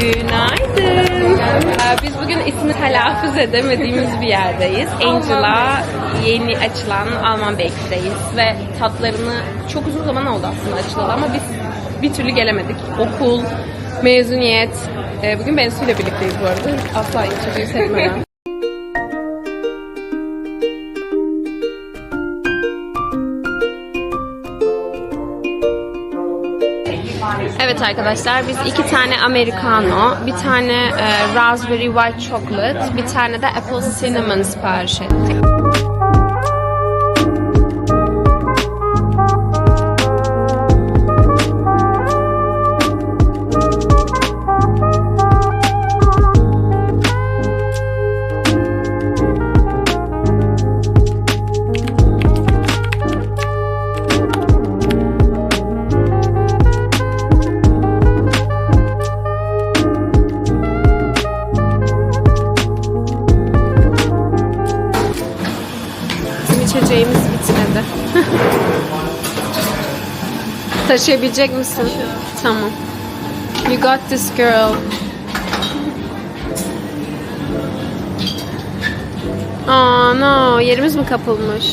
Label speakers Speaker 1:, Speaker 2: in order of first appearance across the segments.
Speaker 1: Günaydın. Ee, Biz bugün ismini telaffuz edemediğimiz bir yerdeyiz. Angela yeni açılan Alman Bakery'deyiz ve tatlarını çok uzun zaman oldu aslında açılalı ama biz bir türlü gelemedik. Okul, mezuniyet. Ee, Bugün Bensu ile birlikteyiz bu arada. Asla çocuğu sevmeden. Evet arkadaşlar biz iki tane americano, bir tane e, raspberry white chocolate, bir tane de apple cinnamon sipariş ettik. Bizim içeceğimiz bitmedi. Taşıyabilecek misin? Tamam. You got this girl. Aa no, yerimiz mi kapılmış?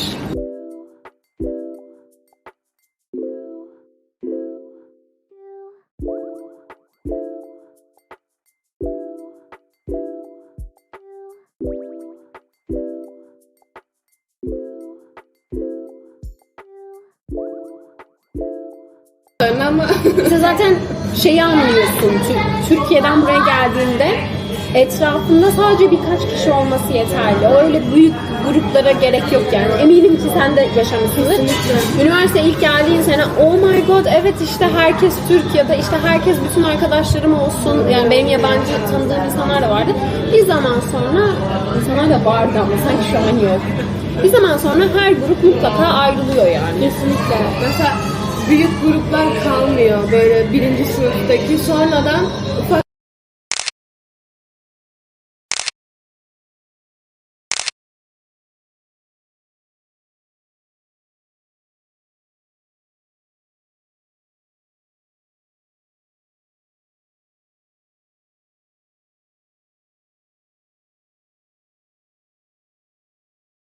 Speaker 2: Ama sen zaten şeyi anlıyorsun. Tür- Türkiye'den buraya geldiğinde etrafında sadece birkaç kişi olması yeterli. Öyle büyük gruplara gerek yok yani. Eminim ki sen de yaşamışsındır. Üniversite ilk geldiğin sene oh my god evet işte herkes Türkiye'de işte herkes bütün arkadaşlarım olsun. Yani benim yabancı tanıdığım insanlar da vardı. Bir zaman sonra insanlar da vardı ama sanki şu an yok. Bir zaman sonra her grup mutlaka ayrılıyor yani.
Speaker 3: Kesinlikle. Mesela büyük gruplar kalmıyor böyle birinci sınıftaki sonradan ufak